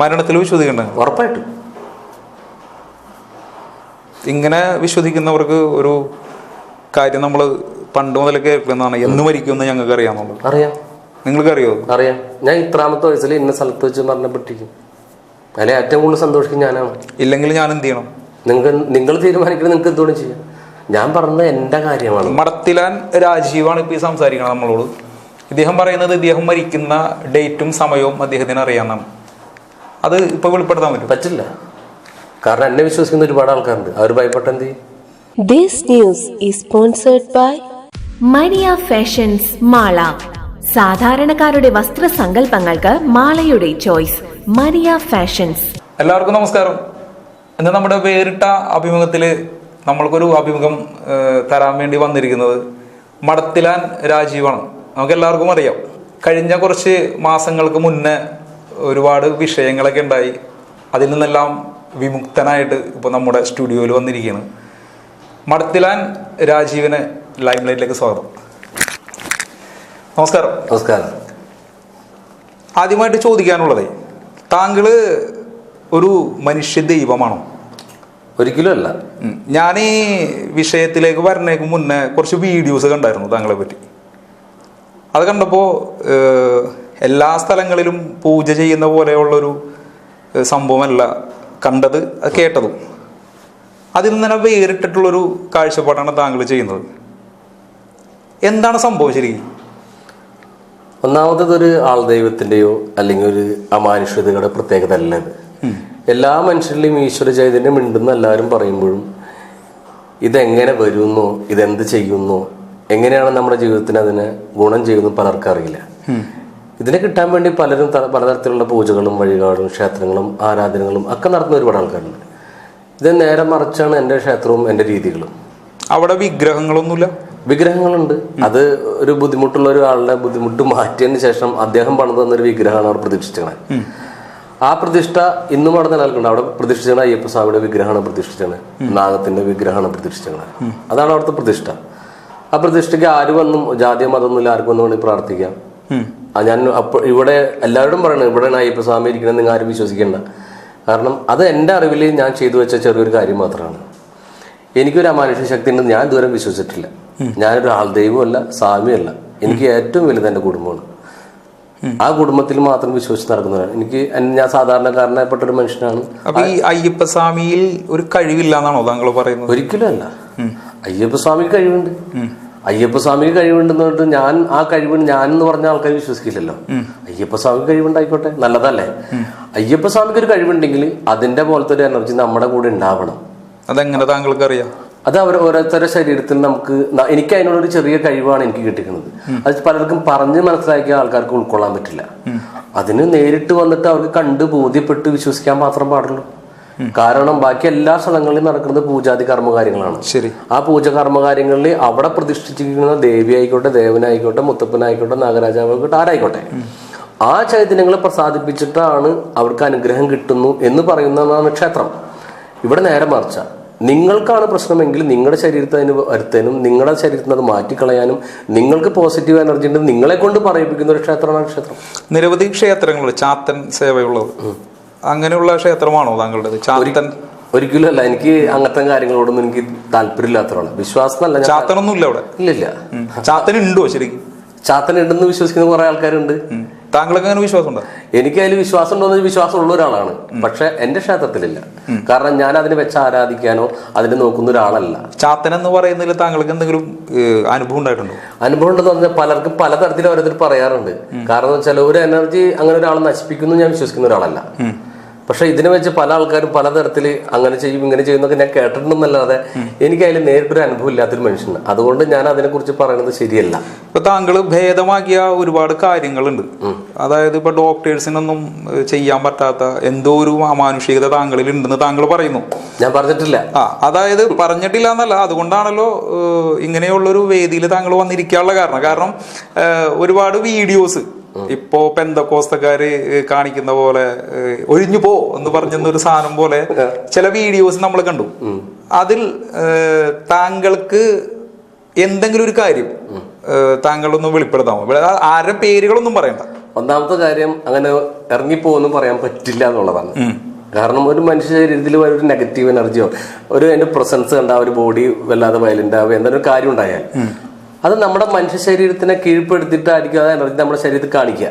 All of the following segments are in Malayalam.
മരണത്തിൽ വിശ്വസിക്കണ്ട? ഉറപ്പായിട്ടും. ഇങ്ങനെ വിശ്വസിക്കുന്നവർക്ക് ഒരു കാര്യം നമ്മൾ പണ്ട് മുതലേ കേൾക്കുന്നതാണ്. എന്ന് മരിക്കുമെന്ന് ഞങ്ങൾക്ക് അറിയാമെന്നുള്ളത് അറിയാം. നിങ്ങൾക്ക് അറിയോ. അറിയാം ഞാൻ ഇത്രാമത്തെ വയസ്സിൽ ഇന്ന സ്ഥലത്ത് വെച്ച് മരണപ്പെട്ടിരിക്കും. അതിലെ ഏറ്റവും കൂടുതൽ സന്തോഷിക്കും ഞാനാണ്. ഇല്ലെങ്കിൽ ഞാൻ എന്ത് ചെയ്യണം? നിങ്ങൾ നിങ്ങൾ തീരുമാനിക്കുന്നത് നിങ്ങൾക്ക് എന്തുകൊണ്ട് ചെയ്യാം? ഞാൻ പറഞ്ഞത് എന്റെ കാര്യമാണ്. മടത്തിലാൻ രാജീവാണ് ഇപ്പൊ ഈ സംസാരിക്കണം നമ്മളോട്. ഇദ്ദേഹം പറയുന്നത് ഇദ്ദേഹം മരിക്കുന്ന ഡേറ്റും സമയവും അദ്ദേഹത്തിന് അറിയാമെന്നാണ്. അത് ഇപ്പൊ വെളിപ്പെടുത്താൻ പറ്റും. പറ്റില്ല. കാരണം എന്നെ വിശ്വസിക്കുന്ന ഒരുപാട് ആൾക്കാരുണ്ട്. അവർ ഭയപ്പെട്ട എന്ത് ചെയ്യും? News news by sponsored Maria Fashions Mala. സാധാരണക്കാരുടെ വസ്ത്ര സങ്കല്പങ്ങൾക്ക് മാളയുടെ ചോയ്സ്. Maria fashions. എല്ലാവർക്കും നമസ്കാരം. ഇന്ന് നമ്മുടെ വേറിട്ട അഭിമുഖത്തിൽ നമ്മൾക്കൊരു അഭിമുഖം തരാൻ വേണ്ടി വന്നിരിക്കുന്നത് മടത്തിലാൻ രാജീവാണ്. നമുക്ക് എല്ലാവർക്കും അറിയാം. കഴിഞ്ഞ കുറച്ച് മാസങ്ങൾക്ക് മുന്നേ ഒരുപാട് വിഷയങ്ങളൊക്കെ ഉണ്ടായി. അതിൽ നിന്നെല്ലാം വിമുക്തനായിട്ട് ഇപ്പോൾ നമ്മുടെ സ്റ്റുഡിയോയിൽ വന്നിരിക്കുകയാണ്. മടത്തിലാൻ രാജീവിനെ ലൈം ലൈറ്റിലേക്ക് സ്വാഗതം. നമസ്കാരം. നമസ്കാരം. ആദ്യമായിട്ട് ചോദിക്കാനുള്ളത് താങ്കൾ ഒരു മനുഷ്യ ദൈവമാണോ ഒരിക്കലും അല്ല. ഞാൻ ഈ വിഷയത്തിലേക്ക് വരണേക്ക് മുന്നേ കുറച്ച് വീഡിയോസ് കണ്ടായിരുന്നു താങ്കളെ പറ്റി. അത് കണ്ടപ്പോൾ എല്ലാ സ്ഥലങ്ങളിലും പൂജ ചെയ്യുന്ന പോലെയുള്ളൊരു സംഭവമല്ല കണ്ടത് കേട്ടതും. അതിൽ നിന്ന് തന്നെ വേറിട്ടിട്ടുള്ളൊരു കാഴ്ചപ്പാടാണ് താങ്കൾ ചെയ്യുന്നത്. എന്താണ് സംഭവം ശരിക്കും ഒന്നാമത്തത് ഒരു ആൾ ദൈവത്തിന്റെയോ അല്ലെങ്കിൽ ഒരു അമാനുഷികതയുടെ പ്രത്യേകത അല്ല ഇത് എല്ലാ മനുഷ്യരിലെയും ഈശ്വര ചൈതന്യം ഉണ്ടെന്ന് എല്ലാവരും പറയുമ്പോഴും ഇതെങ്ങനെ വരുന്നു ഇതെന്ത് ചെയ്യുന്നു എങ്ങനെയാണ് നമ്മുടെ ജീവിതത്തിന് അതിനെ ഗുണം ചെയ്യുന്നു പലർക്കും അറിയില്ല. ഇതിനെ കിട്ടാൻ വേണ്ടി പലരും പലതരത്തിലുള്ള പൂജകളും വഴിപാടും ക്ഷേത്രങ്ങളും ആരാധനകളും ഒക്കെ നടത്തുന്ന ഒരുപാട് ആൾക്കാരുണ്ട്. ഇത് നേരെ മറിച്ചാണ് എന്റെ ക്ഷേത്രവും എന്റെ രീതികളും. അവിടെ വിഗ്രഹങ്ങളൊന്നുമില്ല? വിഗ്രഹങ്ങളുണ്ട്. അത് ഒരു ബുദ്ധിമുട്ടുള്ള ഒരാളുടെ ബുദ്ധിമുട്ട് മാറ്റിയതിന് ശേഷം അദ്ദേഹം പണിത് തന്നൊരു വിഗ്രഹമാണ് അവിടെ പ്രതിഷ്ഠിച്ചത്. ആ പ്രതിഷ്ഠ ഇന്നും അവിടെ നിലനിൽക്കുന്നുണ്ട്. അവിടെ പ്രതിഷ്ഠിച്ചത് അയ്യപ്പ സ്വാമിയുടെ വിഗ്രഹമാണ് പ്രതിഷ്ഠിച്ചത്. നാഗത്തിന്റെ വിഗ്രഹമാണ് പ്രതിഷ്ഠിച്ചത്. അതാണ് അവിടുത്തെ പ്രതിഷ്ഠ. ആ പ്രതിഷ്ഠയ്ക്ക് ആര് വന്നും? ജാതി മതമൊന്നുമില്ല. ആർക്കും വന്നു വേണമെങ്കിൽ പ്രാർത്ഥിക്കാം. ഞാൻ അപ്പോൾ ഇവിടെ എല്ലാവരോടും പറയണം ഇവിടെ അയ്യപ്പ സ്വാമി ഇരിക്കണം നിങ്ങൾ ആരും വിശ്വസിക്കേണ്ട. കാരണം അത് എന്റെ അറിവിൽ ഞാൻ ചെയ്തു വെച്ച ചെറിയൊരു കാര്യം മാത്രമാണ്. എനിക്കൊരു അമാനുഷ്യ ശക്തി ഉണ്ടെന്ന് ഞാൻ ഇതുവരെ വിശ്വസിച്ചിട്ടില്ല. ഞാനൊരു ആൾ ദൈവമല്ല സ്വാമിയല്ല. എനിക്ക് ഏറ്റവും വലുത് എന്റെ കുടുംബമാണ്. ആ കുടുംബത്തിൽ മാത്രം വിശ്വസിച്ച് നടക്കുന്നതാണ് എനിക്ക് ഞാൻ സാധാരണക്കാരനായപ്പെട്ട ഒരു മനുഷ്യനാണ്. അപ്പൊ ഈ അയ്യപ്പസ്വാമിയിൽ ഒരു കഴിവില്ല എന്നാണോ താങ്കൾ പറയുന്നത്? ഒരിക്കലും അല്ല. അയ്യപ്പസ്വാമിക്ക് കഴിവുണ്ട്. അയ്യപ്പസ്വാമിക്ക് കഴിവുണ്ടെന്ന് പറഞ്ഞിട്ട് ഞാൻ ആ കഴിവ് ഞാൻ എന്ന് പറഞ്ഞ ആൾക്കാർ വിശ്വസിക്കില്ലല്ലോ. അയ്യപ്പസ്വാമിക്ക് കഴിവുണ്ടായിക്കോട്ടെ? നല്ലതല്ലേ? അയ്യപ്പസ്വാമിക്ക് ഒരു കഴിവുണ്ടെങ്കിൽ അതിന്റെ പോലത്തെ ഒരു എനർജി നമ്മുടെ കൂടെ ഉണ്ടാവണം. അതെങ്ങനെ താങ്കൾക്ക് അറിയാം അത് അവർ ഓരോരുത്തരുടെ ശരീരത്തിൽ നമുക്ക് എനിക്ക് അതിനോടൊരു ചെറിയ കഴിവാണ് എനിക്ക് കിട്ടിക്കുന്നത്. അത് പലർക്കും പറഞ്ഞ് മനസ്സിലാക്കിയ ആൾക്കാർക്ക് ഉൾക്കൊള്ളാൻ പറ്റില്ല. അതിന് നേരിട്ട് വന്നിട്ട് അവർക്ക് കണ്ട് ബോധ്യപ്പെട്ട് വിശ്വസിക്കാൻ മാത്രം പാടുള്ളൂ. കാരണം ബാക്കി എല്ലാ സ്ഥലങ്ങളിലും നടക്കുന്നത് പൂജാതി കർമ്മകാര്യങ്ങളാണ്. ശരി. ആ പൂജ കർമ്മകാര്യങ്ങളിൽ അവിടെ പ്രതിഷ്ഠിച്ചിരിക്കുന്ന ദേവി ആയിക്കോട്ടെ ദേവനായിക്കോട്ടെ മുത്തപ്പനായിക്കോട്ടെ നാഗരാജാവായിക്കോട്ടെ ആരായിക്കോട്ടെ. ആ ചൈതന്യങ്ങളെ പ്രസാദിപ്പിച്ചിട്ടാണ് അവർക്ക് അനുഗ്രഹം കിട്ടുന്നു എന്ന് പറയുന്നതാണ് ക്ഷേത്രം. ഇവിടെ നേരെ മറിച്ച നിങ്ങൾക്കാണ് പ്രശ്നമെങ്കിൽ നിങ്ങളുടെ ശരീരത്തെ അതിന് വരുത്താനും നിങ്ങളുടെ ശരീരത്തിന് അത് മാറ്റിക്കളയാനും നിങ്ങൾക്ക് പോസിറ്റീവ് എനർജി ഉണ്ട് നിങ്ങളെ കൊണ്ട് പറയിപ്പിക്കുന്ന ഒരു ക്ഷേത്രമാണ് ക്ഷേത്രം. നിരവധി ക്ഷേത്രങ്ങൾ ചാത്തൻ സേവയുള്ളത്. അങ്ങനെയുള്ള ക്ഷേത്രമാണോ താങ്കളുടെ ചാത്തൻ ഒരിക്കലും അല്ല എനിക്ക് അങ്ങനത്തെ കാര്യങ്ങളോടൊന്നും എനിക്ക് താല്പര്യമില്ലാത്തതാണ് വിശ്വാസം അല്ല ചാത്തനൊന്നും ഇല്ല അവിടെ? ഇല്ലില്ല. ചാത്തൻ ഉണ്ടോ ശരിക്കും? ചാത്തൻ ഉണ്ടെന്ന് വിശ്വസിക്കുന്ന കുറെ ആൾക്കാരുണ്ട്. താങ്കൾക്ക് അങ്ങനെ വിശ്വാസം എനിക്ക് അതിൽ വിശ്വാസം ഉണ്ടോ എന്ന് വിശ്വാസം ഉള്ള ഒരാളാണ് പക്ഷെ എന്റെ ക്ഷേത്രത്തിലില്ല. കാരണം ഞാൻ അതിനെ വെച്ച് ആരാധിക്കാനോ അതിനെ നോക്കുന്ന ഒരാളല്ല. ചാത്തൻ എന്ന് പറയുന്നതിൽ താങ്കൾക്ക് എന്തെങ്കിലും അനുഭവം ഉണ്ടായിട്ടുണ്ടോ? അനുഭവം ഉണ്ടെന്ന് പറഞ്ഞാൽ പലർക്കും പലതരത്തിൽ ഓരോരുത്തർ പറയാറുണ്ട്. കാരണം വെച്ചാൽ ഒരു എനർജി അങ്ങനെ ഒരാൾ നശിപ്പിക്കുന്നു ഞാൻ വിശ്വസിക്കുന്ന ഒരാളല്ല. പക്ഷെ ഇതിനെ വെച്ച് പല ആൾക്കാരും പലതരത്തിൽ അങ്ങനെ ചെയ്യും ഇങ്ങനെ ചെയ്യുന്നൊക്കെ ഞാൻ കേട്ടിട്ടുണ്ടെന്നല്ലാതെ എനിക്ക് അതിൽ നേരിട്ടൊരു അനുഭവം ഇല്ലാത്തൊരു മനുഷ്യനാണ്. അതുകൊണ്ട് ഞാൻ അതിനെക്കുറിച്ച് പറയുന്നത് ശരിയല്ല. ഇപ്പൊ താങ്കൾ ഭേദമാക്കിയ ഒരുപാട് കാര്യങ്ങളുണ്ട്. അതായത് ഇപ്പൊ ഡോക്ടേഴ്സിനൊന്നും ചെയ്യാൻ പറ്റാത്ത എന്തോ ഒരു അമാനുഷികത താങ്കളിൽ ഉണ്ടെന്ന് താങ്കൾ പറയുന്നു. ഞാൻ പറഞ്ഞിട്ടില്ല. ആ അതായത് പറഞ്ഞിട്ടില്ല എന്നല്ല അതുകൊണ്ടാണല്ലോ ഇങ്ങനെയുള്ളൊരു വേദിയിൽ താങ്കൾ വന്നിരിക്കാനുള്ള കാരണം. കാരണം ഒരുപാട് വീഡിയോസ് ഇപ്പോ പെന്തക്കോസ്തക്കാര് കാണിക്കുന്ന പോലെ ഒഴിഞ്ഞു പോ എന്ന് പറഞ്ഞൊരു സാധനം പോലെ ചില വീഡിയോസ് നമ്മൾ കണ്ടു. അതിൽ താങ്കൾക്ക് എന്തെങ്കിലും ഒരു കാര്യം താങ്കളൊന്നും വെളിപ്പെടുത്താമോ? ആരുടെ പേരുകളൊന്നും പറയണ്ട. ഒന്നാമത്തെ കാര്യം അങ്ങനെ ഇറങ്ങിപ്പോന്നും പറയാൻ പറ്റില്ല എന്നുള്ളതാണ്. കാരണം ഒരു മനുഷ്യ ശരീരത്തിൽ ഒരു നെഗറ്റീവ് എനർജിയോ ഒരു അതിന്റെ പ്രസൻസ് കണ്ട ഒരു ബോഡി വല്ലാതെ വയലന്റ് ആവുക എന്തൊരു കാര്യം ഉണ്ടായാൽ. അത് നമ്മുടെ മനുഷ്യ ശരീരത്തിനെ കീഴ്പ്പെടുത്തിയിട്ടായിരിക്കും അത് എനർജി നമ്മുടെ ശരീരത്തിൽ കാണിക്കുക.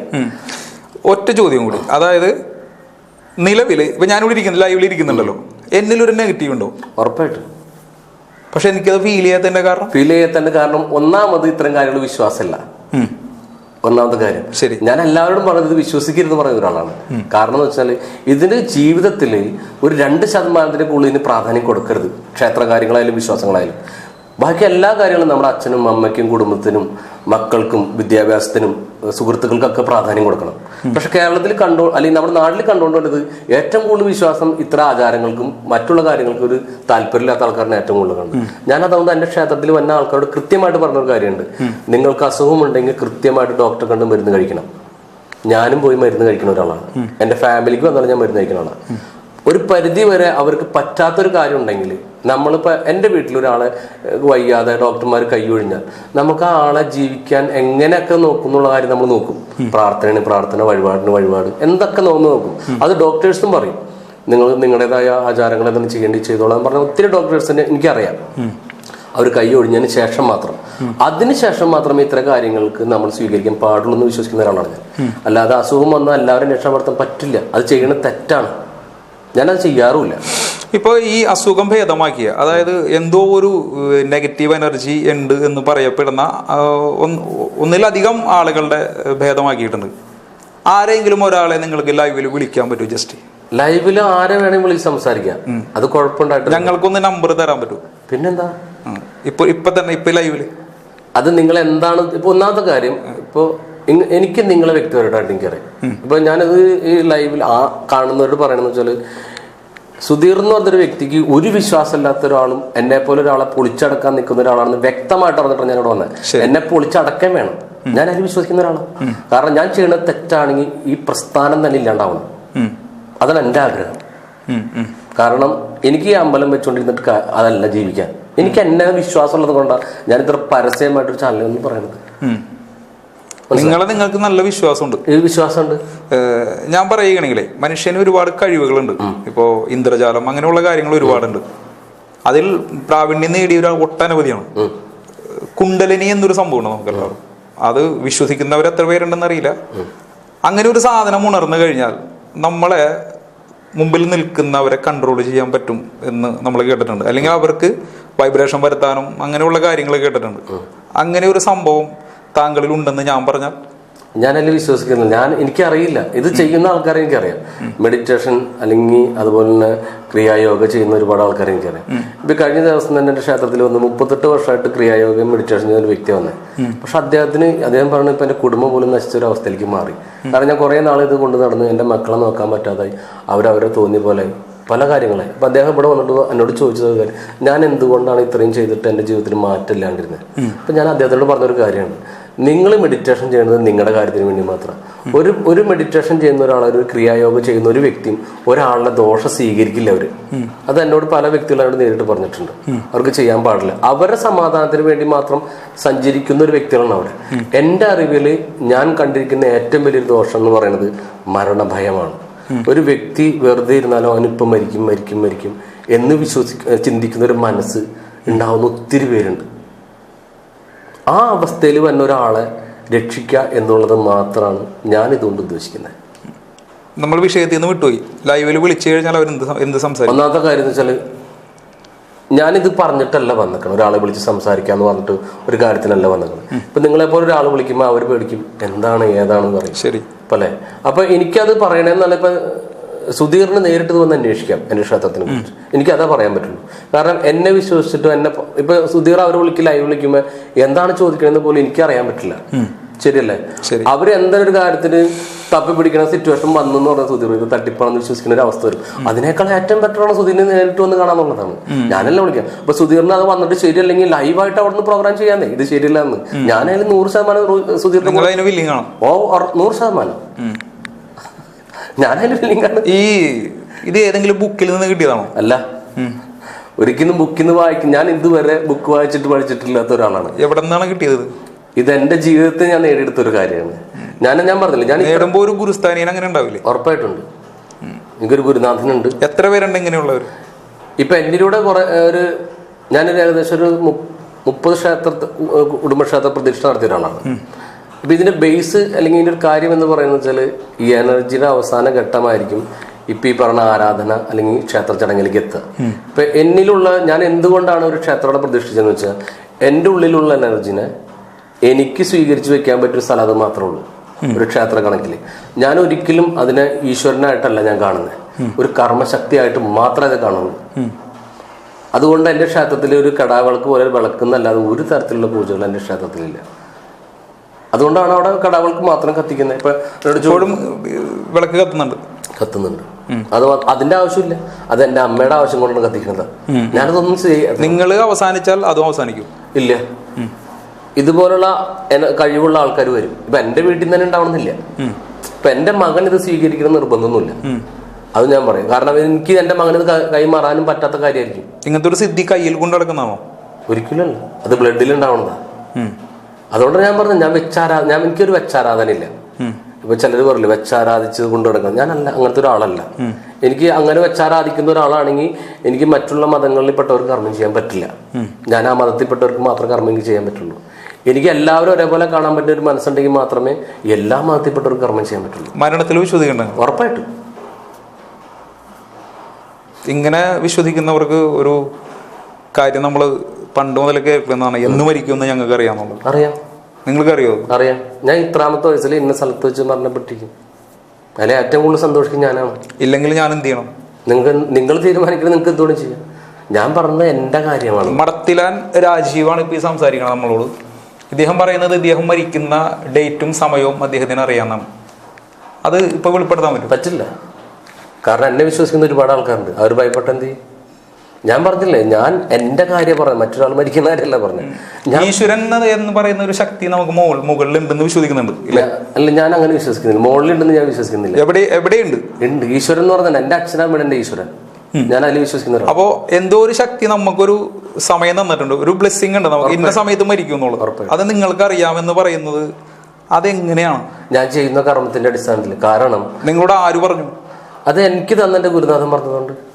ഒറ്റ ചോദ്യം കൂടി. അതായത് നിലവിൽ ഇപ്പൊ ഞാനിവിടെ ഇരിക്കുന്നു ലൈവിൽ ഇരിക്കുന്നുണ്ടല്ലോ. എന്നിലൊരു നെഗറ്റീവ് ഉണ്ടോ? ഉറപ്പായിട്ടും. പക്ഷെ എനിക്കത് ഫീൽ ചെയ്യാത്തതിന്റെ കാരണം? ഫീൽ ചെയ്യാത്തതിന്റെ കാരണം ഒന്നാമത് ഇത്തരം കാര്യങ്ങൾ വിശ്വാസമില്ല. ഒന്നാമത്തെ കാര്യം. ശരി. ഞാൻ എല്ലാവരോടും പറഞ്ഞത് വിശ്വസിക്കരുത് പറയുന്ന ഒരാളാണ്. കാരണം എന്ന് വെച്ചാൽ ഇതിന് ജീവിതത്തിൽ ഒരു രണ്ട് ശതമാനത്തിന്റെ കൂടുതൽ ഇതിന് പ്രാധാന്യം കൊടുക്കരുത്. ക്ഷേത്ര കാര്യങ്ങളായാലും വിശ്വാസങ്ങളായാലും. ബാക്കി എല്ലാ കാര്യങ്ങളും നമ്മുടെ അച്ഛനും അമ്മയ്ക്കും കുടുംബത്തിനും മക്കൾക്കും വിദ്യാഭ്യാസത്തിനും സുഹൃത്തുക്കൾക്കൊക്കെ പ്രാധാന്യം കൊടുക്കണം. പക്ഷെ കേരളത്തിൽ കണ്ടോ അല്ലെങ്കിൽ നമ്മുടെ നാട്ടിൽ കണ്ടുകൊണ്ടുള്ളത് ഏറ്റവും കൂടുതൽ വിശ്വാസം ഇത്ര ആചാരങ്ങൾക്കും മറ്റുള്ള കാര്യങ്ങൾക്കും ഒരു താല്പര്യമില്ലാത്ത ആൾക്കാരാണ് ഏറ്റവും കൂടുതൽ കണ്ടത് ഞാൻ അതുകൊണ്ട് എന്റെ ക്ഷേത്രത്തിൽ വന്ന ആൾക്കാരോട് കൃത്യമായിട്ട് പറഞ്ഞൊരു കാര്യമുണ്ട്. നിങ്ങൾക്ക് അസുഖമുണ്ടെങ്കിൽ കൃത്യമായിട്ട് ഡോക്ടറെ കണ്ട് മരുന്ന് കഴിക്കണം. ഞാനും പോയി മരുന്ന് കഴിക്കുന്ന ഒരാളാണ്. എന്റെ ഫാമിലിക്ക് വന്നാലും ഞാൻ മരുന്ന് കഴിക്കുന്ന ആളാണ്. ഒരു പരിധി വരെ അവർക്ക് പറ്റാത്തൊരു കാര്യം ഉണ്ടെങ്കിൽ നമ്മളിപ്പോൾ എന്റെ വീട്ടിൽ ഒരാളെ വയ്യാതെ ഡോക്ടർമാർ കൈയൊഴിഞ്ഞാൽ നമുക്ക് ആ ആളെ ജീവിക്കാൻ എങ്ങനെയൊക്കെ നോക്കുന്നുള്ള കാര്യം നമ്മൾ നോക്കും. പ്രാർത്ഥനയാണ് പ്രാർത്ഥന വഴിപാടിന് വഴിപാട് എന്തൊക്കെ നോന്ന് നോക്കും. അത് ഡോക്ടേഴ്സും പറയും. നിങ്ങൾ നിങ്ങളുടേതായ ആചാരങ്ങൾ എന്തെങ്കിലും ചെയ്യേണ്ടി ചെയ്തോളാം പറഞ്ഞ ഒത്തിരി ഡോക്ടേഴ്സിനെ എനിക്കറിയാം. അവർ കൈ ഒഴിഞ്ഞതിന് ശേഷം മാത്രം. അതിനുശേഷം മാത്രമേ ഇത്തരം കാര്യങ്ങൾക്ക് നമ്മൾ സ്വീകരിക്കാൻ പാടുള്ളൂ എന്ന് വിശ്വസിക്കുന്ന ഒരാളാണ് ഞാൻ. അല്ലാതെ അസുഖം വന്നാൽ എല്ലാവരും രക്ഷപ്പെടുത്താൻ പറ്റില്ല. അത് ചെയ്യണത് തെറ്റാണ്. ഞാനത് ചെയ്യാറുമില്ല. ഇപ്പോൾ ഈ അസുഖം ഭേദമാക്കിയ അതായത് എന്തോ ഒരു നെഗറ്റീവ് എനർജി ഉണ്ട് എന്ന് പറയപ്പെടുന്ന ഒന്നിലധികം ആളുകളുടെ ഭേദമാക്കിയിട്ടുണ്ട്. ആരെങ്കിലും ഒരാളെ നിങ്ങൾക്ക് ലൈവിൽ വിളിക്കാൻ പറ്റുമോ ജസ്റ്റ്. ലൈവിൽ ആരെ വേണമെങ്കിൽ വിളിച്ച് സംസാരിക്കാം. അത് കുഴപ്പമുണ്ടായിട്ട് ഞങ്ങൾക്കൊന്ന് നമ്പർ തരാൻ പറ്റുമോ പിന്നെന്താ. ഇപ്പൊ ഇപ്പൊ തന്നെ ഇപ്പൊ ലൈവിൽ. അത് നിങ്ങൾ എന്താണ് ഇപ്പൊ ഒന്നാമത്തെ കാര്യം ഇപ്പൊ എനിക്ക് നിങ്ങളെ വ്യക്തിപരമായിട്ട് എനിക്കറിയാം ഇപ്പൊ ഞാനത് ഈ ലൈവിൽ ആ കാണുന്നവരോട് പറയണമെന്ന് വെച്ചാൽ സുധീർ എന്ന് പറഞ്ഞൊരു വ്യക്തിക്ക് ഒരു വിശ്വാസമില്ലാത്ത ഒരാളും എന്നെ പോലെ ഒരാളെ പൊളിച്ചടക്കാൻ നിൽക്കുന്ന ഒരാളാണെന്ന് വ്യക്തമായിട്ട് പറഞ്ഞിട്ടാണ് ഞാൻ ഇവിടെ വന്നത് എന്നെ പൊളിച്ചടക്കാൻ വേണം. ഞാൻ അതിൽ വിശ്വസിക്കുന്ന ഒരാളാണ് കാരണം ഞാൻ ചെയ്യുന്ന തെറ്റാണെങ്കിൽ ഈ പ്രസ്ഥാനം തന്നെ ഇല്ലാണ്ടാവണം. അതാണ് എന്റെ ആഗ്രഹം. കാരണം എനിക്ക് ഈ അമ്പലം വെച്ചുകൊണ്ടിരുന്നിട്ട് അതല്ല ജീവിക്കാൻ. എനിക്ക് എന്നെ വിശ്വാസമുള്ളത് കൊണ്ടാണ് ഞാൻ ഇത്ര പരസ്യമായിട്ടൊരു ചാനൽ എന്ന് പറയുന്നത്. നിങ്ങളെ നിങ്ങൾക്ക് നല്ല വിശ്വാസമുണ്ട്. വിശ്വാസമുണ്ട്? ഞാൻ പറയുകയാണെങ്കിലേ മനുഷ്യന് ഒരുപാട് കഴിവുകളുണ്ട്. ഇപ്പോ ഇന്ദ്രജാലം അങ്ങനെയുള്ള കാര്യങ്ങൾ ഒരുപാടുണ്ട്. അതിൽ പ്രാവീണ്യം നേടിയ ഒരാൾ ഒട്ടനവധിയാണ്. കുണ്ടലിനി എന്നൊരു സംഭവമാണ് നമുക്ക് എല്ലാവരും അത് വിശ്വസിക്കുന്നവർ എത്ര പേരുണ്ടെന്ന് അറിയില്ല. അങ്ങനെ ഒരു സാധനം ഉണർന്നു കഴിഞ്ഞാൽ നമ്മളെ മുമ്പിൽ നിൽക്കുന്നവരെ കൺട്രോൾ ചെയ്യാൻ പറ്റും എന്ന് നമ്മൾ കേട്ടിട്ടുണ്ട്. അല്ലെങ്കിൽ അവർക്ക് വൈബ്രേഷൻ വരുത്താനും അങ്ങനെയുള്ള കാര്യങ്ങൾ കേട്ടിട്ടുണ്ട്. അങ്ങനെ ഒരു സംഭവം താങ്കളിൽ ഉണ്ടെന്ന് ഞാൻ പറഞ്ഞാൽ? ഞാൻ ഞാനതിൽ വിശ്വസിക്കുന്നു ഞാൻ എനിക്കറിയില്ല. ഇത് ചെയ്യുന്ന ആൾക്കാരെ എനിക്കറിയാം. മെഡിറ്റേഷൻ അല്ലെങ്കിൽ അതുപോലെ തന്നെ ക്രിയായോഗ ചെയ്യുന്ന ഒരുപാട് ആൾക്കാരെ എനിക്കറിയാം. ഇപ്പൊ കഴിഞ്ഞ ദിവസം തന്നെ എന്റെ ക്ഷേത്രത്തിൽ വന്ന് മുപ്പത്തെട്ട് വർഷമായിട്ട് ക്രിയായോഗയും മെഡിറ്റേഷൻ ചെയ്യുന്ന ഒരു വ്യക്തി വന്നെ. പക്ഷെ അദ്ദേഹത്തിന് അദ്ദേഹം പറഞ്ഞു ഇപ്പൊ എന്റെ കുടുംബം പോലും നശിച്ച ഒരു അവസ്ഥയിലേക്ക് മാറി. കാരണം ഞാൻ കുറെ നാൾ ഇത് കൊണ്ട് നടന്ന് എന്റെ മക്കളെ നോക്കാൻ പറ്റാതായി. അവരവരെ തോന്നിയ പോലെ പല കാര്യങ്ങളായി. അപ്പൊ അദ്ദേഹം ഇവിടെ വന്നിട്ട് എന്നോട് ചോദിച്ചത് കാര്യം. ഞാൻ എന്തുകൊണ്ടാണ് ഇത്രയും ചെയ്തിട്ട് എന്റെ ജീവിതത്തിൽ മാറ്റമില്ലാണ്ടിരുന്നത്? അപ്പൊ ഞാൻ അദ്ദേഹത്തോട് പറഞ്ഞൊരു കാര്യമാണ് നിങ്ങൾ മെഡിറ്റേഷൻ ചെയ്യുന്നത് നിങ്ങളുടെ കാര്യത്തിന് വേണ്ടി മാത്രം. ഒരു ഒരു മെഡിറ്റേഷൻ ചെയ്യുന്ന ഒരാൾ ഒരു ക്രിയായോഗ ചെയ്യുന്ന ഒരു വ്യക്തിയും ഒരാളുടെ ദോഷം സ്വീകരിക്കില്ല അവർ. അത് എന്നോട് പല വ്യക്തികളോട് നേരിട്ട് പറഞ്ഞിട്ടുണ്ട്. അവർക്ക് ചെയ്യാൻ പാടില്ല. അവരുടെ സമാധാനത്തിന് വേണ്ടി മാത്രം സഞ്ചരിക്കുന്ന ഒരു വ്യക്തികളാണ് അവർ എന്റെ അറിവിൽ ഞാൻ കണ്ടിരിക്കുന്ന ഏറ്റവും വലിയൊരു ദോഷം എന്ന് പറയുന്നത് മരണഭയമാണ്. ഒരു വ്യക്തി വെറുതെ ഇരുന്നാലോ അവനിപ്പം മരിക്കും മരിക്കും മരിക്കും എന്ന് വിശ്വസി ചിന്തിക്കുന്ന ഒരു മനസ്സ് ഉണ്ടാവുന്ന ഒത്തിരി പേരുണ്ട്. ആ അവസ്ഥയിൽ വന്ന ഒരാളെ രക്ഷിക്കുക എന്നുള്ളത് മാത്രമാണ് ഞാൻ ഇതുകൊണ്ട് ഉദ്ദേശിക്കുന്നത്. നമ്മൾ വിഷയത്തിൽ നിന്ന് വിട്ടുപോയി ലൈവിൽ വിളിച്ചു കഴിഞ്ഞാൽ അവർ എന്ത് എന്ത് സംസാരിക്കും? ഒന്നാമത്തെ കാര്യം എന്ന് വെച്ചാൽ ഞാനിത് പറഞ്ഞിട്ടല്ല വന്നിക്കണം ഒരാളെ വിളിച്ച് സംസാരിക്കാന്ന് പറഞ്ഞിട്ട് ഒരു കാര്യത്തിനല്ല വന്നിക്കണം ഇപ്പൊ നിങ്ങളെ പോലെ ഒരാൾ വിളിക്കുമ്പോൾ അവർ പേടിക്കും എന്താണ് ഏതാണെന്ന് പറയും. ശരി. അല്ലേ അപ്പൊ എനിക്കത് പറയണേന്നല്ല ഇപ്പൊ സുധീറിന് നേരിട്ട് വന്ന് അന്വേഷിക്കാം അന്വേഷണത്തിന് കുറിച്ച്. എനിക്ക് അതാ പറയാൻ പറ്റുള്ളൂ. കാരണം എന്നെ വിശ്വസിച്ചിട്ട് എന്നെ ഇപ്പൊ സുധീർ അവർ വിളിക്കില്ല ലൈവ് വിളിക്കുമ്പോ എന്താണ് ചോദിക്കണമെന്ന് പോലും എനിക്ക് അറിയാൻ പറ്റില്ല ശരിയല്ലേ? ശരി. അവർ എന്തൊരു കാര്യത്തിന് തപ്പി പിടിക്കുന്ന സിറ്റുവേഷൻ വന്നു എന്ന് പറഞ്ഞ സുധീർ ഇത് തട്ടിപ്പാണെന്ന് വിശ്വസിക്കുന്ന ഒരു അവസ്ഥ വരും. അതിനേക്കാൾ ഏറ്റവും ബെറ്റർ ആണ് സുധീറിനെ നേരിട്ട് വന്ന് കാണാന്നുള്ളതാണ് ഞാനല്ല വിളിക്കാം. അപ്പൊ സുധീറിന് അത് വന്നിട്ട് ശരിയല്ലെങ്കിൽ ലൈവായിട്ട് അവിടുന്ന് പ്രോഗ്രാം ചെയ്യാന്നേ. ഇത് ശരിയല്ല എന്ന് ഞാനതിൽ നൂറ് ശതമാനം സുധീർ സുധീറിന്റെ ഓ നൂറ് ശതമാനം. ഞാനതിൽ ഈ ഇത് ഏതെങ്കിലും ബുക്കിൽ നിന്ന് കിട്ടിയതാണോ? അല്ല. ഒരിക്കലും ബുക്കിൽ നിന്ന് വായിക്കും ഞാൻ ഇതുവരെ ബുക്ക് വായിച്ചിട്ട് പഠിച്ചിട്ടില്ലാത്ത ഒരാളാണ്. എവിടെ നിന്നാണ് കിട്ടിയത്? ഇത്? എന്റെ ജീവിതത്തെ ഞാൻ നേടിയെടുത്ത ഒരു കാര്യമാണ്. ഞാൻ ഞാൻ പറഞ്ഞില്ല ഞാൻ ഇത്ര- നേടുമ്പോ ഒരു ഗുരുസ്ഥാനീയൻ അങ്ങനെ ഉണ്ടാവില്ലേ? ഉറപ്പായിട്ടുണ്ട്. എനിക്കൊരു ഗുരുനാഥനുണ്ട്. എത്ര പേരുണ്ട് ഇങ്ങനെയുള്ളവർ ഇപ്പൊ എന്നിലൂടെ കുറെ ഒരു ഞാനൊരു ഏകദേശം ഒരു മുപ്പത് ക്ഷേത്ര കുടുംബക്ഷേത്ര പ്രതിഷ്ഠ നടത്തിയ ഒരാളാണ്. ഇപ്പൊ ഇതിന്റെ ബേസ് അല്ലെങ്കിൽ ഇതിന്റെ ഒരു കാര്യം എന്ന് പറയുന്നത് വെച്ചാൽ ഈ എനർജിയുടെ അവസാന ഘട്ടമായിരിക്കും ഇപ്പൊ ഈ പറഞ്ഞ ആരാധന അല്ലെങ്കിൽ ക്ഷേത്ര ചടങ്ങിലേക്ക് എത്തുക. ഇപ്പൊ എന്നിലുള്ള ഞാൻ എന്തുകൊണ്ടാണ് ഒരു ക്ഷേത്രത്തെ പ്രതീക്ഷിച്ചതെന്ന് വെച്ചാൽ എന്റെ ഉള്ളിലുള്ള എനർജിനെ എനിക്ക് സ്വീകരിച്ചു വെക്കാൻ പറ്റിയ സ്ഥലം അത് മാത്രമേ ഉള്ളൂ. ഒരു ക്ഷേത്ര കണക്കിൽ ഞാൻ ഒരിക്കലും അതിനെ ഈശ്വരനായിട്ടല്ല ഞാൻ കാണുന്നത് ഒരു കർമ്മശക്തിയായിട്ട് മാത്രമേ അത് കാണുള്ളൂ. അതുകൊണ്ട് എന്റെ ക്ഷേത്രത്തിൽ ഒരു കടാവിളക്ക് പോലെ വിളക്കുന്നല്ലാതെ ഒരു തരത്തിലുള്ള പൂജകൾ എന്റെ ക്ഷേത്രത്തിലില്ല. അതുകൊണ്ടാണ് അവിടെ കടകൾക്ക് മാത്രം കത്തിക്കുന്നത്. ഇപ്പോഴും വിളക്ക് കത്തുന്നുണ്ട്. കത്തുന്നുണ്ട്. അത് അതിന്റെ ആവശ്യമില്ല. അത് എന്റെ അമ്മയുടെ ആവശ്യം കൊണ്ടാണ് കത്തിക്കുന്നത് ഞാനതൊന്നും ചെയ്യ നിങ്ങൾ അവസാനിച്ചാൽ അതും അവസാനിക്കും. ഇല്ല. ഇതുപോലുള്ള കഴിവുള്ള ആൾക്കാർ വരും. ഇപ്പൊ എന്റെ വീട്ടിൽ നിന്ന് തന്നെ ഉണ്ടാവണമെന്നില്ല. ഇപ്പൊ എന്റെ മകൻ ഇത് സ്വീകരിക്കണം നിർബന്ധമൊന്നുമില്ല. അത് ഞാൻ പറയും. കാരണം എനിക്ക് എന്റെ മകന് ക- കൈമാറാനും പറ്റാത്ത കാര്യമായിരിക്കും. ഇങ്ങനത്തെ ഒരു സിദ്ധി കയ്യിൽ കൊണ്ടു നടക്കുന്നതാണോ? ഒരിക്കലല്ല അത് ബ്ലഡിൽ ഉണ്ടാവണതാ. അതുകൊണ്ട് ഞാൻ പറഞ്ഞു ഞാൻ വെച്ചാരാ ഞാൻ എനിക്കൊരു വെച്ചാരാധന ഇല്ല ഇപ്പൊ ചിലർ പറയില്ല വെച്ചാരാധിച്ച് കൊണ്ടു നടക്കണം. ഞാനല്ല അങ്ങനത്തെ ഒരാളല്ല. എനിക്ക് അങ്ങനെ വെച്ചാരാധിക്കുന്ന ഒരാളാണെങ്കിൽ എനിക്ക് മറ്റുള്ള മതങ്ങളിൽ പെട്ടവർക്ക് കർമ്മം ചെയ്യാൻ പറ്റില്ല. ഞാൻ ആ മതത്തിൽപ്പെട്ടവർക്ക് മാത്രം കർമ്മം എനിക്ക് ചെയ്യാൻ പറ്റുള്ളൂ. എനിക്ക് എല്ലാവരും ഒരേപോലെ കാണാൻ പറ്റുന്ന ഒരു മനസ്സുണ്ടെങ്കിൽ മാത്രമേ എല്ലാ മതത്തിൽപ്പെട്ടവർക്ക് കർമ്മം ചെയ്യാൻ പറ്റുള്ളൂ. മരണത്തിൽ വിശ്വസിക്കണ്ട. ഉറപ്പായിട്ടും. ഇങ്ങനെ വിശ്വസിക്കുന്നവർക്ക് ഒരു കാര്യം നമ്മൾ പണ്ട് മുതൽ കേൾക്കുന്നതാണ് എന്ന് മരിക്കുമെന്ന് ഞങ്ങൾക്ക് അറിയാമെന്നുള്ളത് അറിയാം. നിങ്ങൾക്ക് അറിയോ. അറിയാം ഞാൻ ഇത്രാമത്തെ വയസ്സിൽ ഇന്ന സ്ഥലത്ത് വെച്ച് മരണപ്പെട്ടിരിക്കും. അതിലെ ഏറ്റവും കൂടുതൽ സന്തോഷിക്കും ഞാനാണ്. ഇല്ലെങ്കിൽ ഞാൻ എന്ത് ചെയ്യണം? നിങ്ങൾക്ക് നിങ്ങൾ തീരുമാനിക്കണം നിങ്ങൾക്ക് എന്തുകൊണ്ട് ചെയ്യാം? ഞാൻ പറഞ്ഞത് എന്റെ കാര്യമാണ്. മടത്തിലാൻ രാജീവാണ് ഇപ്പൊ ഈ സംസാരിക്കണം നമ്മളോട്. ഇദ്ദേഹം പറയുന്നത് ഇദ്ദേഹം മരിക്കുന്ന ഡേറ്റും സമയവും അദ്ദേഹത്തിന് അറിയാമെന്നാണ്. അത് ഇപ്പൊ വെളിപ്പെടുത്താൻ പറ്റും. പറ്റില്ല. കാരണം എന്നെ വിശ്വസിക്കുന്ന ഒരുപാട് ആൾക്കാരുണ്ട്. അവർ ഭയപ്പെട്ട എന്ത് ചെയ്യും? ഞാൻ പറഞ്ഞില്ലേ ഞാൻ എന്റെ കാര്യം പറഞ്ഞു മറ്റൊരാൾ മരിക്കുന്ന കാര്യമല്ല പറഞ്ഞു. ഞാൻ ഈശ്വരൻ എന്ന് പറയുന്ന ഒരു ശക്തി നമുക്ക് മോൾ മുകളിൽ ഉണ്ടെന്ന് വിശ്വസിക്കുന്നുണ്ട് അല്ല ഞാൻ അങ്ങനെ വിശ്വസിക്കുന്നില്ല. മുകളിലുണ്ടെന്ന് ഞാൻ വിശ്വസിക്കുന്നില്ല. എവിടെ എവിടെയുണ്ട്? ഉണ്ട്. ഈശ്വരൻ എന്ന് പറഞ്ഞാൽ എന്റെ അച്ഛനാണ് എന്റെ ഈശ്വരൻ. ഞാൻ അതിൽ വിശ്വസിക്കുന്നു ഒരാൾ അപ്പോ എന്തോ ഒരു ശക്തി നമുക്കൊരു സമയം തന്നിട്ടുണ്ട്. ഒരു ബ്ലെസ്സിങ് ഉണ്ട് നമുക്ക്. ഇന്ന സമയത്ത് മരിക്കും എന്നുള്ളത്. അത് നിങ്ങൾക്ക് അറിയാമെന്ന് പറയുന്നത് അതെങ്ങനെയാണ്? ഞാൻ ചെയ്യുന്ന കർമ്മത്തിന്റെ അടിസ്ഥാനത്തിൽ. കാരണം നിങ്ങളോട് ആര് പറഞ്ഞു? അത് എനിക്ക് തന്നെ ഗുരുനാഥൻ പറഞ്ഞതുകൊണ്ട്.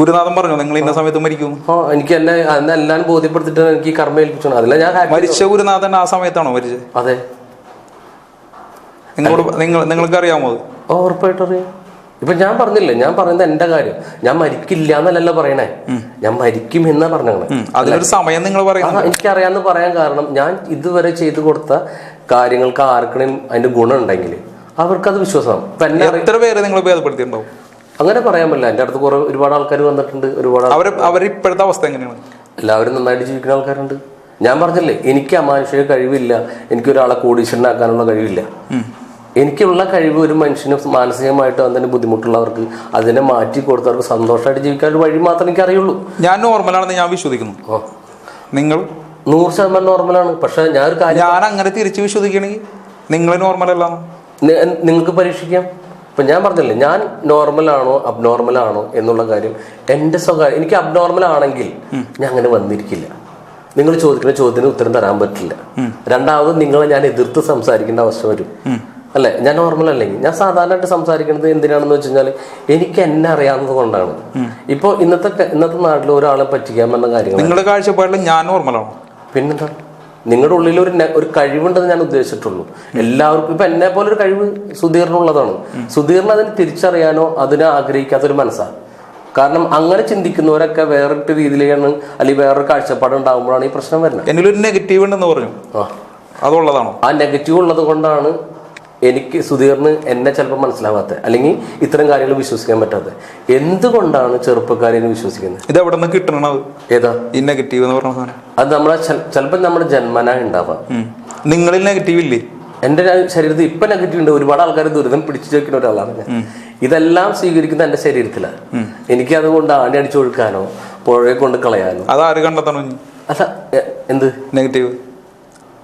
ഗുരുനാഥൻ പറഞ്ഞു നിങ്ങൾ ഇന്ന സമയത്ത് മരിക്കും എനിക്ക് എന്നെ അന്ന് എല്ലാം ബോധ്യപ്പെടുത്തിട്ട് എനിക്ക് കർമ്മ ഏൽപ്പിച്ചു അതില്ല ഞാൻ മരിച്ച ഗുരുനാഥൻ ആ സമയത്താണോ മരിച്ചത്? അതെ. നിങ്ങളോട് നിങ്ങൾ നിങ്ങൾക്ക് അറിയാമോ അത്? ഓ ഉറപ്പായിട്ടും അറിയാം. ഇപ്പൊ ഞാൻ പറഞ്ഞില്ലേ ഞാൻ പറയുന്നത് എന്റെ കാര്യം. ഞാൻ മരിക്കില്ല എന്നല്ലല്ലോ പറയണേ. ഞാൻ മരിക്കും എന്നാ പറഞ്ഞത് അതിലൊരു സമയം നിങ്ങൾ പറയുന്നു എനിക്കറിയാന്ന് പറയാൻ കാരണം ഞാൻ ഇതുവരെ ചെയ്തു കൊടുത്ത കാര്യങ്ങൾക്ക് ആർക്കെങ്കിലും അതിന്റെ ഗുണം ഉണ്ടെങ്കിൽ അവർക്കത് വിശ്വാസമാണ് എത്ര പേര് നിങ്ങൾ ഭേദപ്പെടുത്തിയിട്ടുണ്ടാവും? അങ്ങനെ പറയാൻ പറ്റില്ല. എന്റെ അടുത്ത് കുറേ ഒരുപാട് ആൾക്കാർ വന്നിട്ടുണ്ട് ഒരുപാട് അവർ അവരെ ഇപ്പോഴത്തെ അവസ്ഥ എങ്ങനെയാണ്? എല്ലാവരും നന്നായിട്ട് ജീവിക്കുന്ന ആൾക്കാരുണ്ട്. ഞാൻ പറഞ്ഞില്ലേ എനിക്ക് അമാനുഷിക കഴിവില്ല. എനിക്ക് ഒരാളെ കോടീശ്വരനാക്കാനുള്ള കഴിവില്ല. എനിക്കുള്ള കഴിവ് ഒരു മനുഷ്യന് മാനസികമായിട്ട് അതിന് ബുദ്ധിമുട്ടുള്ളവർക്ക് അതിനെ മാറ്റി കൊടുത്തവർക്ക് സന്തോഷമായിട്ട് ജീവിക്കാൻ ഒരു വഴി മാത്രമേ എനിക്ക് അറിയുള്ളൂ ഞാൻ നോർമലാണെന്ന് ഞാൻ വിശ്വസിക്കുന്നു. ഓ. നിങ്ങൾ? നൂറ് ശതമാനം നോർമലാണ്. പക്ഷെ ഞാൻ ഒരു കാര്യം ഞാൻ അങ്ങനെ തിരിച്ച് വിശ്വസിക്കണമെങ്കിൽ നിങ്ങൾ നോർമൽ അല്ല നി- നിങ്ങൾക്ക് പരീക്ഷിക്കാം. ഇപ്പൊ ഞാൻ പറഞ്ഞില്ലേ ഞാൻ നോർമൽ ആണോ അബ്നോർമൽ ആണോ എന്നുള്ള കാര്യം എന്റെ സ്വകാര്യം എനിക്ക് അബ്നോർമൽ ആണെങ്കിൽ ഞാൻ അങ്ങനെ വന്നിരിക്കില്ല. നിങ്ങൾ ചോദിക്കുന്ന ചോദ്യത്തിന് ഉത്തരം തരാൻ പറ്റില്ല. രണ്ടാമത് നിങ്ങളെ ഞാൻ എതിർത്ത് സംസാരിക്കേണ്ട അവസ്ഥ വരും. അല്ലെ? ഞാൻ നോർമൽ അല്ലെങ്കിൽ ഞാൻ സാധാരണയായിട്ട് സംസാരിക്കുന്നത് എന്തിനാണെന്ന് വെച്ച് കഴിഞ്ഞാൽ എനിക്ക് എന്നെ അറിയാവുന്നത് കൊണ്ടാണ്. ഇപ്പോൾ ഇന്നത്തെ ഇന്നത്തെ നാട്ടിൽ ഒരാളെ പറ്റിക്കാൻ വന്ന കാര്യങ്ങൾ നിങ്ങളുടെ കാഴ്ചപ്പാടിൽ ഞാൻ നോർമലാണോ പിന്നെന്താ? നിങ്ങളുടെ ഉള്ളിൽ ഒരു ഒരു കഴിവുണ്ടെന്ന് ഞാൻ ഉദ്ദേശിച്ചിട്ടുള്ളൂ. എല്ലാവർക്കും ഇപ്പൊ എന്നെ പോലെ ഒരു കഴിവ് സുധീറിനുള്ളതാണ്. സുധീറിന് അതിന് തിരിച്ചറിയാനോ അതിനെ ആഗ്രഹിക്കാത്ത ഒരു മനസ്സാണ് കാരണം അങ്ങനെ ചിന്തിക്കുന്നവരൊക്കെ വേറൊരു രീതിയിലാണ് അല്ലെങ്കിൽ വേറൊരു കാഴ്ചപ്പാട് ഉണ്ടാകുമ്പോഴാണ് ഈ പ്രശ്നം വരുന്നത്. എന്നിലൊരു നെഗറ്റീവ് ഉണ്ടെന്ന് പറഞ്ഞു. അതുള്ളതാണോ? ആ നെഗറ്റീവ് ഉള്ളത് കൊണ്ടാണ് എനിക്ക് സുധീറിന് എന്നെ ചിലപ്പോൾ മനസ്സിലാവാത്ത അല്ലെങ്കിൽ ഇത്തരം കാര്യങ്ങൾ വിശ്വസിക്കാൻ പറ്റാത്ത. എന്തുകൊണ്ടാണ് ചെറുപ്പക്കാരെ വിശ്വസിക്കുന്നത്? ഇത് എവിടെ നിന്ന് കിട്ടണത് ഏതാ? ഈ നെഗറ്റീവ് എന്ന് പറഞ്ഞ സാധനം. അത് നമ്മളെ ചിലപ്പോൾ നമ്മുടെ ജന്മന ഉണ്ടാവാം. നിങ്ങളിൽ നെഗറ്റീവ് ഇല്ലേ? എന്റെ ശരീരത്തിൽ ഇപ്പൊ നെഗറ്റീവ് ഉണ്ട്. ഒരുപാട് ആൾക്കാർ ദുരിതം പിടിച്ചു വെക്കുന്ന ഒരാളാണ് ഞാൻ. ഇതെല്ലാം സ്വീകരിക്കുന്ന എന്റെ ശരീരത്തിലാണ് എനിക്ക് അതുകൊണ്ട് ആണി അടിച്ചൊഴുക്കാനോ പുഴയെ കൊണ്ട് കളയാനോ. അത് ആര് കണ്ടെത്തണം? അല്ല എന്ത്? നെഗറ്റീവ്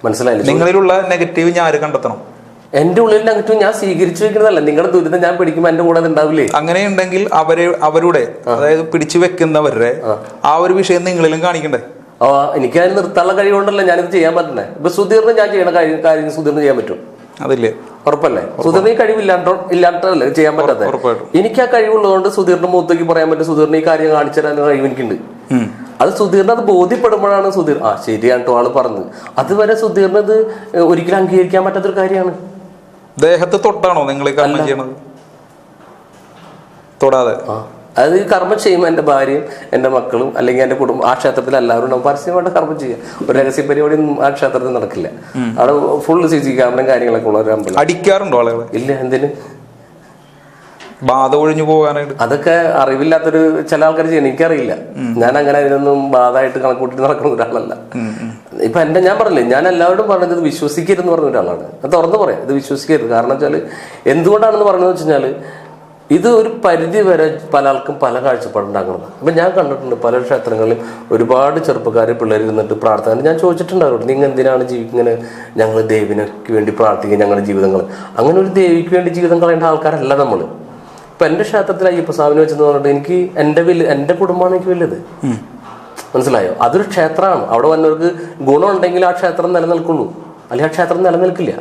മനസ്സിലായില്ല? നിങ്ങളിലുള്ള നെഗറ്റീവ് ഞാൻ ആര് കണ്ടെത്തണം? എന്റെ ഉള്ളിൽ നെഗറ്റീവ് ഞാൻ സ്വീകരിച്ചു വെക്കുന്നതല്ല. നിങ്ങളുടെ ദുരിതം ഞാൻ പിടിക്കുമ്പോൾ എന്റെ കൂടെ ഉണ്ടാവില്ലേ ഉണ്ടാവില്ലേ? അങ്ങനെയുണ്ടെങ്കിൽ അവരെ അവരുടെ അതായത് പിടിച്ചു വെക്കുന്നവരുടെ ആ. ഒരു വിഷയം നിങ്ങളിലും കാണിക്കണ്ടേ? ആ എനിക്ക് അതിന് നിർത്താനുള്ള കഴിവുണ്ടല്ലോ. ഞാനിത് ചെയ്യാൻ പറ്റുന്നേ ഇപ്പൊ സുധീറിന് ഞാൻ ചെയ്യണ കാര്യം കാര്യം സുധീറിന് ചെയ്യാൻ പറ്റും. അതില്ലേ? ഉറപ്പല്ലേ? സുധീറിന് ഈ കഴിവില്ലാണ്ടോ ഇല്ലാണ്ടല്ലേ ചെയ്യാൻ പറ്റാത്ത. എനിക്ക് ആ കഴിവുള്ളതുകൊണ്ട് സുധീറിന്റെ മുഖത്തേക്ക് പറയാൻ പറ്റും. സുധീറിന് ഈ കാര്യം കാണിച്ചു തരാൻ കഴിവ് എനിക്കുണ്ട്. അത് സുധീറിന് അത് ബോധ്യപ്പെടുമ്പോഴാണ് സുധീർ ആ ശരിയാണ് ആൾ പറഞ്ഞത്. അതുവരെ സുധീറിന് അത് ഒരിക്കലും അംഗീകരിക്കാൻ പറ്റാത്തൊരു കാര്യമാണ്. ദേഹത്ത് തൊട്ടാണോ നിങ്ങൾ കർമ്മം ചെയ്യണത്? തൊടാതെ. അത് കർമ്മം ചെയ്യുമ്പോൾ എന്റെ ഭാര്യയും എന്റെ മക്കളും അല്ലെങ്കിൽ എന്റെ കുടുംബം ആ ക്ഷേത്രത്തിൽ എല്ലാവരും ഉണ്ടാവും. പരസ്യമായിട്ട് കർമ്മം ചെയ്യുക ഒരു രഹസ്യ പരിപാടി ആ ക്ഷേത്രത്തിൽ നടക്കില്ല. അവിടെ ഫുൾ സി ജി ക്യാമറയും കാര്യങ്ങളൊക്കെ ഉള്ള ഒരു അമ്പലം. അടിക്കാറുണ്ടോ ഇല്ല എന്തിന്? ബാധ ഒഴിഞ്ഞു പോകാനായിട്ട്. അതൊക്കെ അറിവില്ലാത്തൊരു ചില ആൾക്കാർ എനിക്കറിയില്ല. ഞാൻ അങ്ങനെ അതിനൊന്നും ബാധമായിട്ട് കണക്കൂട്ടി നടക്കുന്ന ഒരാളല്ല. ഇപ്പൊ എന്റെ ഞാൻ പറഞ്ഞില്ലേ ഞാൻ എല്ലാവരോടും പറഞ്ഞത് ഇത് വിശ്വസിക്കരുതെന്ന് പറഞ്ഞ ഒരാളാണ്. അത് തുറന്നു പറയാം ഇത് വിശ്വസിക്കരുത്. കാരണം വെച്ചാൽ എന്തുകൊണ്ടാണെന്ന് പറഞ്ഞതെന്ന് വെച്ചാൽ ഇത് ഒരു പരിധി വരെ പല ആൾക്കും പല കാഴ്ചപ്പാടുണ്ടാക്കുന്നത് അപ്പൊ ഞാൻ കണ്ടിട്ടുണ്ട് പല ക്ഷേത്രങ്ങളിലും ഒരുപാട് ചെറുപ്പക്കാർ പിള്ളേർ ഇരുന്നിട്ട് പ്രാർത്ഥന ഞാൻ ചോദിച്ചിട്ടുണ്ട് അവരോട് നിങ്ങൾ എന്തിനാണ് ജീവിക്കുന്നത് ഞങ്ങൾ ദേവിനക്ക് വേണ്ടി പ്രാർത്ഥിക്കുക ഞങ്ങളുടെ ജീവിതങ്ങൾ അങ്ങനെ ഒരു ദേവിക്ക് വേണ്ടി ജീവിതം കളയേണ്ട ആൾക്കാരല്ല നമ്മൾ ഇപ്പൊ എന്റെ ക്ഷേത്രത്തിൽ അയ്യപ്പസ്വാമിനെ വെച്ചെന്ന് പറഞ്ഞിട്ട് എനിക്ക് എന്റെ വലിയ എന്റെ കുടുംബമാണ് എനിക്ക് വലുത്. മനസ്സിലായോ? അതൊരു ക്ഷേത്രമാണ്. അവിടെ വന്നവർക്ക് ഗുണമുണ്ടെങ്കിൽ ആ ക്ഷേത്രം നിലനിൽക്കുള്ളൂ. അല്ലെങ്കിൽ ആ ക്ഷേത്രം നിലനിൽക്കില്ല.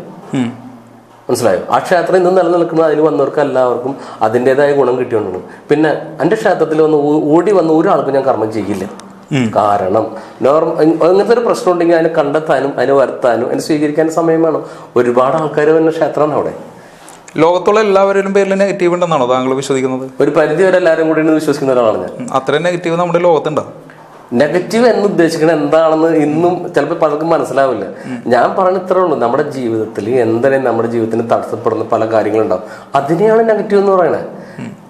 മനസ്സിലായോ? ആ ക്ഷേത്രം ഇന്ന് നിലനിൽക്കുന്നത് അതിൽ വന്നവർക്ക് എല്ലാവർക്കും അതിന്റെതായ ഗുണം കിട്ടിയോണ്ടാണ് പിന്നെ എന്റെ ക്ഷേത്രത്തിൽ വന്ന് ഓടി വന്ന ഒരാൾക്കും ഞാൻ കർമ്മം ചെയ്യില്ല. കാരണം നോർമ അങ്ങനത്തെ ഒരു പ്രശ്നം ഉണ്ടെങ്കിൽ അതിനെ കണ്ടെത്താനും അതിനെ വരുത്താനും അതിനെ സ്വീകരിക്കാനും സമയം വേണം. ഒരുപാട് ആൾക്കാർ വരുന്ന ക്ഷേത്രമാണ് അവിടെ. ലോകത്തുള്ള എല്ലാവരും പേരിൽ നെഗറ്റീവ് ഉണ്ടെന്നാണോ താങ്കൾ വിശ്വസിക്കുന്നത്? ഒരു പരിധി വരെ എല്ലാവരും കൂടി വിശ്വസിക്കുന്ന ഒരാളാണ് ഞാൻ. അത്രയും നെഗറ്റീവ് നമ്മുടെ ലോകത്തുണ്ടോ? നെഗറ്റീവ് എന്ന് ഉദ്ദേശിക്കുന്നത് എന്താണെന്ന് ഇന്നും ചിലപ്പോൾ പലർക്കും മനസ്സിലാവില്ല. ഞാൻ പറഞ്ഞ ഇത്രേ ഉള്ളൂ. നമ്മുടെ ജീവിതത്തിൽ എന്തിനും നമ്മുടെ ജീവിതത്തിന് തടസ്സപ്പെടുന്ന പല കാര്യങ്ങളുണ്ടാവും. അതിനെയാണ് നെഗറ്റീവ് എന്ന് പറയുന്നത്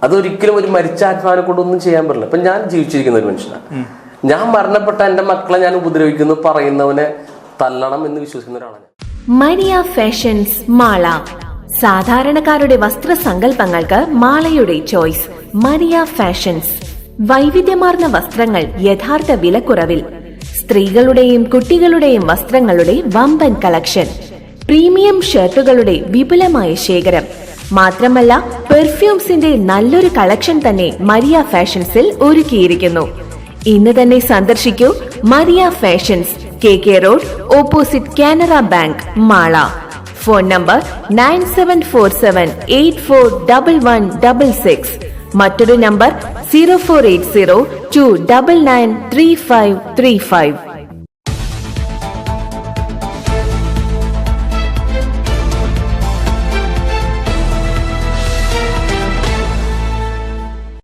അതൊരിക്കലും ഒരു മരിച്ച ആത്മാവിനെ കൊണ്ടൊന്നും ചെയ്യാൻ പറ്റില്ല. ഇപ്പൊ ഞാൻ ജീവിച്ചിരിക്കുന്ന ഒരു മനുഷ്യനാണ് ഞാൻ മരണപ്പെട്ട എന്റെ മക്കളെ ഞാൻ ഉപദ്രവിക്കുന്നു പറയുന്നവനെ തല്ലണം എന്ന് വിശ്വസിക്കുന്ന ഒരാളാണ്. മരിയ ഫാഷൻസ് മാള. സാധാരണക്കാരുടെ വസ്ത്രസങ്കല്പങ്ങൾക്ക് മാളയുടെ ചോയ്സ്. Maria fashions. വൈവിധ്യമാർന്ന വസ്ത്രങ്ങൾ യഥാർത്ഥ വിലക്കുറവിൽ. സ്ത്രീകളുടെയും കുട്ടികളുടെയും വസ്ത്രങ്ങളുടെ വമ്പൻ കളക്ഷൻ. പ്രീമിയം ഷർട്ടുകളുടെ വിപുലമായ ശേഖരം. മാത്രമല്ല പെർഫ്യൂംസിന്റെ നല്ലൊരു കളക്ഷൻ തന്നെ മരിയ ഫാഷൻസിൽ ഒരുക്കിയിരിക്കുന്നു. ഇന്ന് തന്നെ സന്ദർശിക്കൂ Maria fashions K K road opposite Canara bank Mala. Phone number nine seven four seven eight four double one double six. മറ്റൊരു number zero four eight zero two double nine three five three five